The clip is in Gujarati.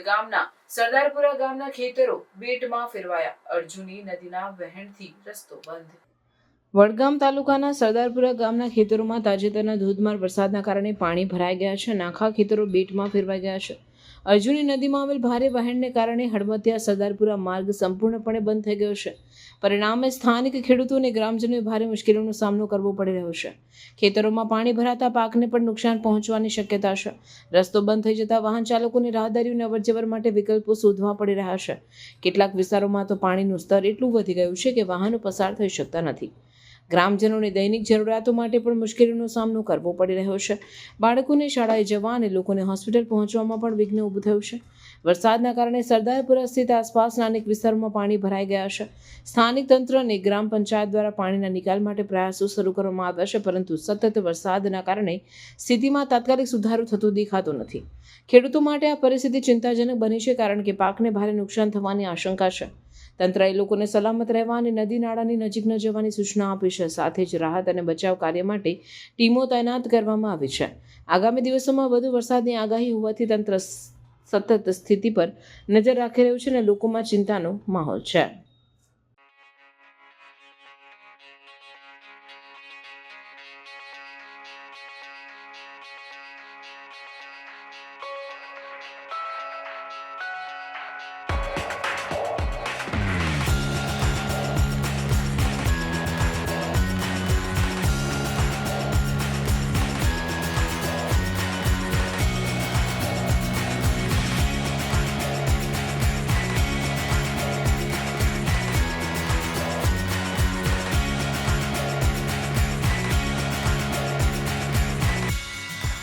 વડગામના સરદારપુરા ગામના ખેતરો બેટમાં ફેરવાયા. અર્જુની નદીના વહેણથી રસ્તો બંધ. વડગામ તાલુકાના સરદારપુરા ગામના ખેતરોમાં તાજેતરના ધોધમાર વરસાદના કારણે પાણી ભરાઈ ગયા છે નાખા ખેતરો બેટમાં ફેરવાઈ ગયા છે. અર્જુની નદીમાં આવેલ ભારે વહેણને કારણે હળમતિયા સરદારપુરા માર્ગ સંપૂર્ણપણે બંધ થઈ ગયો છે. પરિણામે સ્થાનિક ખેડૂતો અને ગ્રામજનોએ ભારે મુશ્કેલીનો સામનો કરવો પડી રહ્યો છે. ખેતરોમાં પાણી ભરાતા પાકને પણ નુકસાન પહોંચવાની શક્યતા છે. રસ્તો બંધ થઈ જતા વાહન ચાલકોને રાહદારીઓને અવરજવર માટે વિકલ્પો શોધવા પડી રહ્યા છે. કેટલાક વિસ્તારોમાં તો પાણીનું સ્તર એટલું વધી ગયું છે કે વાહનો પસાર થઈ શકતા નથી. ગ્રામજનોને દૈનિક જરૂરિયાતો માટે પણ મુશ્કેલીનો સામનો કરવો પડી રહ્યો છે. બાળકોને શાળાએ જવા અને લોકોને હોસ્પિટલ પહોંચવામાં પણ વિઘ્ન ઊભું થયું છે. વરસાદના કારણે સરદારપુરા સ્થિત આસપાસના અનેક વિસ્તારોમાં પાણી ભરાઈ ગયા છે. સ્થાનિક તંત્ર અને ગ્રામ પંચાયત દ્વારા પાણીના નિકાલ માટે પ્રયાસો શરૂ કરવામાં આવ્યા છે, પરંતુ સતત વરસાદના કારણે સ્થિતિમાં તાત્કાલિક સુધારો થતો દેખાતો નથી. ખેડૂતો માટે આ પરિસ્થિતિ ચિંતાજનક બની છે, કારણ કે પાકને ભારે નુકસાન થવાની આશંકા છે. તંત્રએ લોકોને સલામત રહેવા અને નદી નાળાની નજીક ન જવાની સૂચના આપી છે. સાથે જ રાહત અને બચાવ કાર્ય માટે ટીમો તૈનાત કરવામાં આવી છે. આગામી દિવસોમાં વધુ વરસાદની આગાહી હોવાથી તંત્ર સતત સ્થિતિ પર નજર રાખી રહ્યું છે અને લોકોમાં ચિંતાનો માહોલ છે.